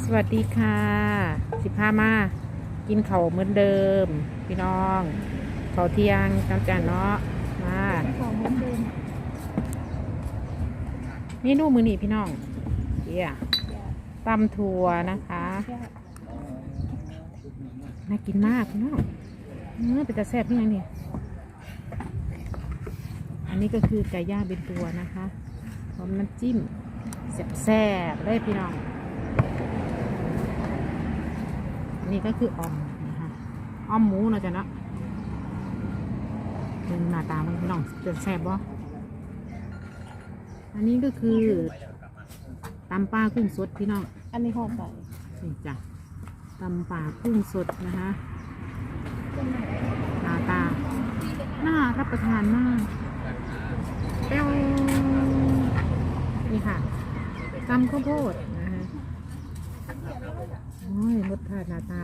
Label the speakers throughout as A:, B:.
A: สวัสดีค่ะ สิบห้ามา กินเขาเหมือนเดิม พี่น้องเขาเที่ยงจำจานเนาะมา
B: เมนเดิม
A: เมนูมือนีพี่น้องเดี๋ยตำถั่วนะคะ น่ากินมากพี่น้องเนื้อเป็นตาแซ่บพี่ยังนี่อันนี้ก็คือไก่ย่างเป็นตัวนะคะพร้อมน้ำจิ้มแซ่บๆเลยพี่น้อง อั นนี้ก็คือออมนะคะออมหมูเนาะจ๊ะเนาะเป็นหน้าตามันพี่น้องจะแซ่บบ่อันนี้ก็คือตำปลากุ้งสดพี่น้อง
B: อันนี้ห่อไป
A: นี่จ้ะตำปลากุ้งสดนะคะหน้าตาน่ารับประทานมากเปรี้ยวนี่ค่ะตำข้าวโพดนะ ยรสชาติหน้าตา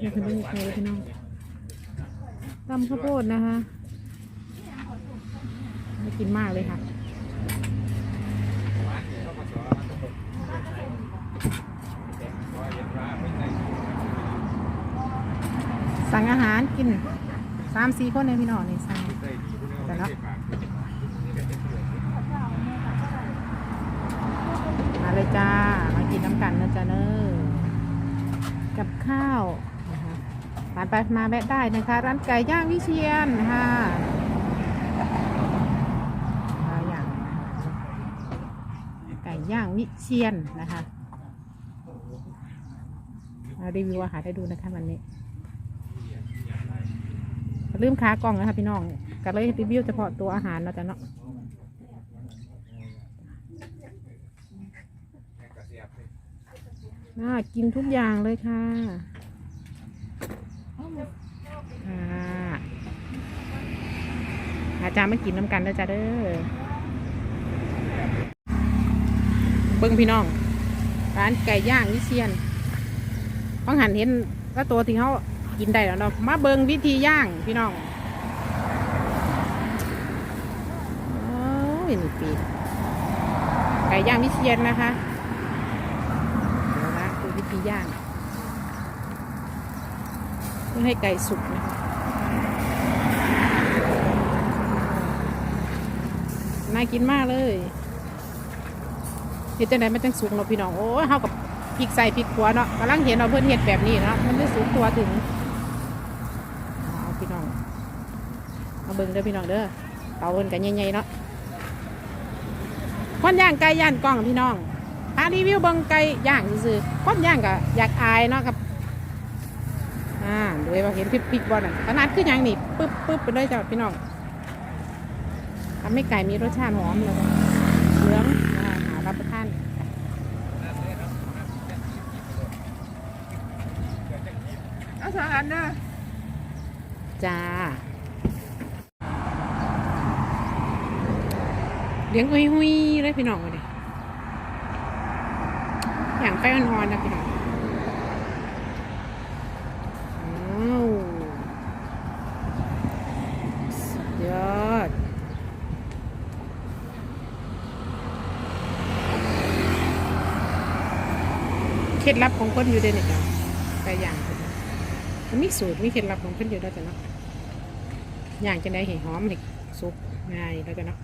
A: อยากจะไม่มีใครเลยพี่น้องตำข้าวโพดนะคะไม่กินมากเลยค่ะสั่งอาหารกินสามสี่คนเลยพี่น้องนี่สั่งแต่ละมาเลยจ้า มากินน้ำกันนะจ๊ะเนอ กับข้าวนะคะร้านไปมาแวะได้นะคะ ร้านไก่ย่างวิเชียนนะอะไรอย่างไก่ย่างวิเชียนนะคะมารีวิวอาหารให้ดูนะคะวันนี้ลืมขากล่องนะคะพี่น้องก็เลยรีวิวเฉพาะตัวอาหารเนาจะเนาะ น่ากินทุกอย่างเลยค่ะค่ะอาจารย์มากินน้ำกันนะจ๊ะเด้อเบิ้งพี่น้อง ร้านไก่ย่างวิเชียนต้องหันเห็นว่าตัวที่เขากินได้แล้วเนาะมาเบิงวิธีย่างพี่น้องโอ้ยนี่ปีไก่ย่างวิเชียนนะคะเดี๋ยวนะดูวิธี ย่างเพื่อให้ไก่สุกนะคะน่ากินมากเลยเห็นจังไดมันจังสุกเนาะพี่น้อง โอ้ยเฮากับพริกใส่พริกขัวเนาะกำลังเห็นเราเพื่อนเห็ดแบบนี้เนาะมันได้สุกตัวถึงเอาพี่น้องมาเบิ่งเด้อพี่น้องเด้อเตาเพิ่นกันใหญ่ๆเนาะคนย่างไก่ย่างกล้องพี่น้อง หารีวิวเบิ่งไก่ย่างซื่อๆคนย่างก็อยากอายเนาะครับอ่าโดยว่าเห็นพริกพริกบอลน่ะขนาดคือหยังนี่ปึ๊บปึ๊บไปเลยจ้ะพี่น้องทำให้ไก่มีรสชาติหอมแล้วก็เหลืองนะคะหารับประทาน
B: เอาสองอันเด้อ
A: จ้าเลี้ยงหุยหุยๆเลยพี่น้องเลยอย่างไฟอ่อนๆนะพี่น้องยอดเคล็ดลับของคนอยู่เด้เนี่ยจ้ะไก่ย่างมันมีสูตรมีเคล็ดลับของคนอยู่แล้วจ้ะเนาะย่างจะได้เห็นหอมเห็นสุกง่ายแล้วจ้ะเนาะ